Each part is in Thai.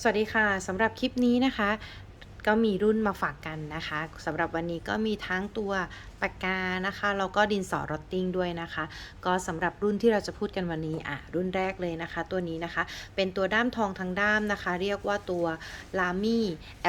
สวัสดีค่ะสำหรับคลิปนี้นะคะ ก็มีรุ่นมาฝากกันนะคะสำหรับวันนี้ก็มีทั้งตัวปากกานะคะแล้วก็ดินสอรอตติ้งด้วยนะคะ ก็สำหรับรุ่นที่เราจะพูดกันวันนี้อะรุ่นแรกเลยนะคะ ตัวนี้นะคะ เป็นตัวด้ามทองทั้งด้ามนะคะ เรียกว่าตัว Lamy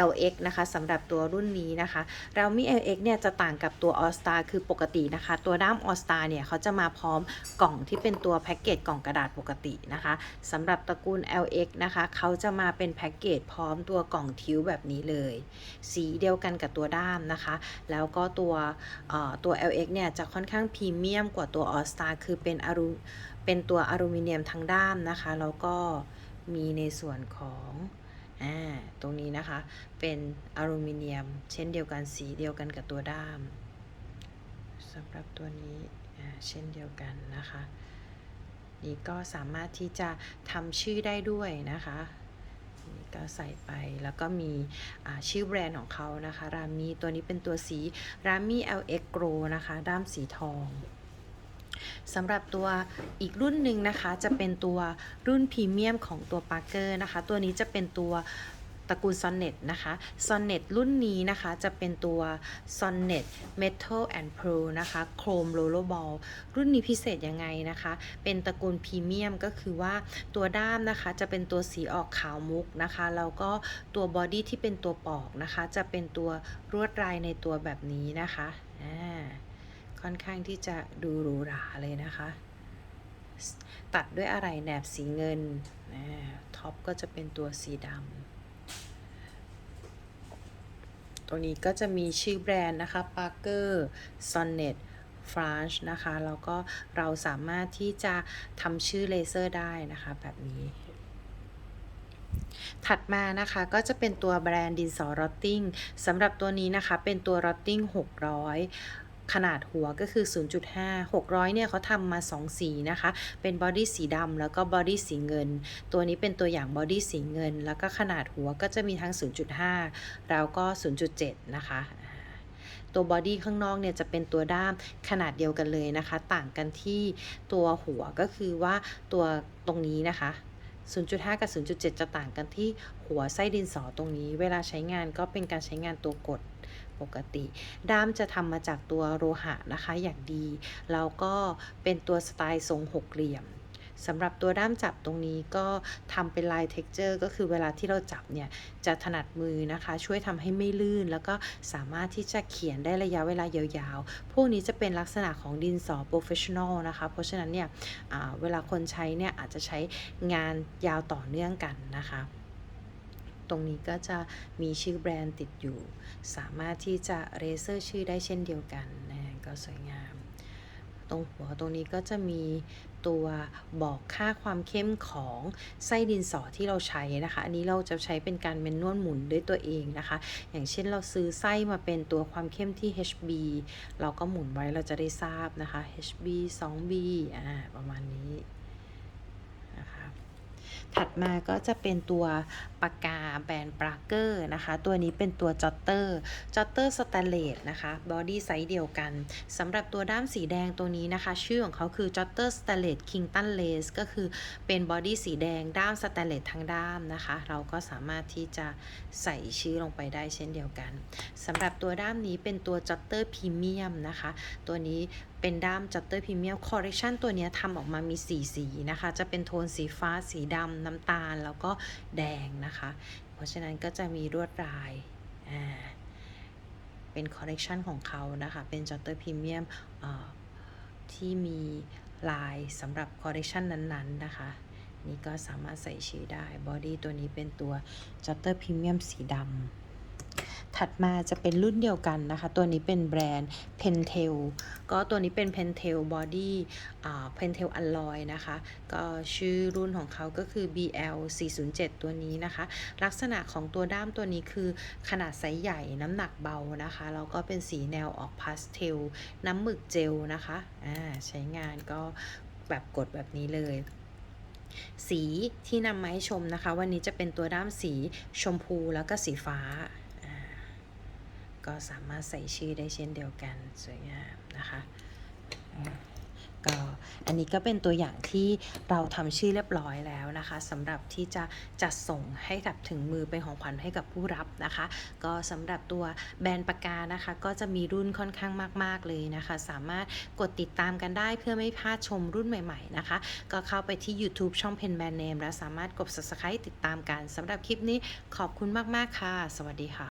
LX นะคะสำหรับตัวรุ่นนี้นะคะ Lamy LX เนี่ยจะต่างกับตัว All Star คือปกตินะคะ ตัวด้าม All Star เนี่ยเขาจะมาพร้อมกล่องที่เป็นตัวแพ็กเกจกล่องกระดาษปกตินะคะสำหรับตระกูล LX นะคะเขาจะมาเป็นแพ็กเกจพร้อมตัวกล่องทิวแบบนี้เลย สีเดียวกันกับตัวด้ามนะคะ แล้วก็ตัวเตัว LX เนี่ยจะค่อนข้างพรีเมียมกว่าตัว All Star คือเป็นอลูเป็นตัวอลูมิเนียมทั้งด้ามนะคะ แล้วก็มีในส่วนของอ่าตรงนี้นะคะ เป็นอลูมิเนียม เช่นเดียวกันสีเดียวกันกับตัวด้ามสำหรับตัวนี้อ่าเช่นเดียวกันนะคะ นี่ก็สามารถที่จะทำชื่อได้ด้วยนะคะ ก็ใส่ไปแล้วก็มีชื่อแบรนด์ของเขานะคะ รามีตัวนี้เป็นตัวสีรามี LX Grow นะคะ ด้ามสีทองสำหรับตัวอีกรุ่นหนึ่งนะคะ จะเป็นตัวรุ่นพรีเมียมของตัวปาร์เกอร์นะคะ ตัวนี้จะเป็นตัว ตระกูล Sonnet นะคะ Sonnet รุ่นนี้นะคะจะเป็นตัว Sonnet Metal and Pearl นะคะ Chrome Rollerball รุ่นนี้พิเศษยังไงนะคะ เป็นตระกูลพรีเมียมก็คือว่าตัวด้ามนะคะจะเป็นตัวสีออกขาวมุกนะคะแล้วก็ตัวบอดี้ที่เป็นตัวปอกนะคะ จะเป็นตัวรวดลายในตัวแบบนี้นะคะอ่าค่อนข้างที่จะดูหรูหราเลยนะคะ ตัดด้วยอะไรแหนบสีเงิน ท็อปก็จะเป็นตัวสีดำ ตรงนี้ก็จะมีชื่อแบรนด์นะคะ Parker Sonnet France นะคะ แล้วก็เราสามารถที่จะทำชื่อเลเซอร์ได้นะคะแบบนี้ถัดมานะคะก็จะเป็นตัวแบรนด์ดินสอรอตติ้งสำหรับตัวนี้นะคะเป็นตัวรอตติ้ง600 ขนาดหัวก็คือ 0.5 600 เนี่ยเขาทำมา 2 สีนะคะ เป็นบอดี้สีดำแล้วก็บอดี้สีเงิน ตัวนี้เป็นตัวอย่างบอดี้สีเงิน แล้วก็ขนาดหัวก็จะมีทั้ง 0.5 แล้วก็ 0.7 นะคะตัวบอดี้ข้างนอกเนี่ยจะเป็นตัวด้ามขนาดเดียวกันเลยนะคะ ต่างกันที่ตัวหัวก็คือว่าตัวตรงนี้นะคะ 0.5 กับ 0.7 จะต่างกันที่หัวไส้ดินสอตรงนี้ เวลาใช้งานก็เป็นการใช้งานตัวกด ปกติ ด้ามจะทำมาจากตัวโลหะนะคะอย่างดี แล้วก็เป็นตัวสไตล์ทรงหกเหลี่ยมสำหรับตัวด้ามจับตรงนี้ก็ทำเป็นลาย texture ก็คือเวลาที่เราจับเนี่ย จะถนัดมือนะคะ ช่วยทำให้ไม่ลื่น แล้วก็สามารถที่จะเขียนได้ระยะเวลายาวๆ พวกนี้จะเป็นลักษณะของดินสอ professional นะคะ เพราะฉะนั้นเนี่ยเวลาคนใช้เนี่ยอาจจะใช้งานยาวต่อเนื่องกันนะคะ ตรงนี้ก็จะมีชื่อแบรนด์ติดอยู่ สามารถที่จะเรเซอร์ชื่อได้เช่นเดียวกันนะก็สวยงาม ตรงหัวตรงนี้ก็จะมีตัวบอกค่าความเข้มของไส้ดินสอที่เราใช้นะคะ อันนี้เราจะใช้เป็นการเมนนวลหมุนด้วยตัวเองนะคะ อย่างเช่นเราซื้อไส้มาเป็นตัวความเข้มที่ HB เราก็หมุนไว้เราจะได้ทราบนะคะ HB 2B อ่าประมาณนี้ ถัดมาก็จะเป็นตัวปากกาแบรนด์ปราเกอร์นะคะ ตัวนี้เป็นตัวจอตเตอร์จอตเตอร์สแตนเลสนะคะบอดี้ไซส์เดียวกันสำหรับตัวด้ามสีแดงตัวนี้นะคะ ชื่อของเขาคือจอตเตอร์สแตนเลสคิงตันเลสก็คือเป็นบอดี้สีแดงด้ามสแตนเลสทั้งด้ามนะคะ เราก็สามารถที่จะใส่ชื่อลงไปได้เช่นเดียวกันสำหรับตัวด้ามนี้เป็นตัวจอตเตอร์พรีเมียมนะคะ ตัวนี้เป็นด้ามจัตเตอร์พรีเมียมคอร์เรคชันตัวนี้ทำออกมามี 4 สีนะคะ จะเป็นโทนสีฟ้า สีดำ น้ำตาล แล้วก็แดงนะคะ เพราะฉะนั้นก็จะมีลวดลาย อ่า เป็นคอร์เรคชันของเขานะคะ เป็นจัตเตอร์พรีเมียมที่มีลายสำหรับคอร์เรคชันนั้นๆนะคะ นี่ก็สามารถใส่ชื่อได้ บอดี้ตัวนี้เป็นตัวจัตเตอร์พรีเมียมสีดำ ถัดมาจะเป็นรุ่นเดียวกันนะคะ ตัวนี้เป็นแบรนด์ Pentel ก็ตัวนี้เป็น Pentel Body อ่า Pentel Alloy นะคะ ก็ชื่อรุ่นของเขาก็คือ BL 407ตัวนี้นะคะ ลักษณะของตัวด้ามตัวนี้คือขนาดไซส์ใหญ่น้ำหนักเบานะคะ แล้วก็เป็นสีแนวออกพาสเทล น้ำหมึกเจลนะคะ อ่า ใช้งานก็แบบกดแบบนี้เลยสีที่นำมาให้ชมนะคะ วันนี้จะเป็นตัวด้ามสีชมพูแล้วก็สีฟ้าอ่า ก็สามารถใส่ชื่อได้เช่นเดียวกันสวยงามนะคะก็อันนี้ก็เป็นตัวอย่างที่เราทำชื่อเรียบร้อยแล้วนะคะสำหรับที่จะจัดส่งให้กับถึงมือเป็นของขวัญให้กับผู้รับนะคะ ก็สำหรับตัวแบรนด์ปากกานะคะ ก็จะมีรุ่นค่อนข้างมาก ๆเลยนะคะ สามารถกดติดตามกันได้เพื่อไม่พลาดชมรุ่นใหม่ ๆนะคะ ก็เข้าไปที่ YouTube ช่อง Pen Brand Name และสามารถกด Subscribe ติดตามกันสำหรับคลิปนี้ขอบคุณมาก ๆ ค่ะ สวัสดีค่ะ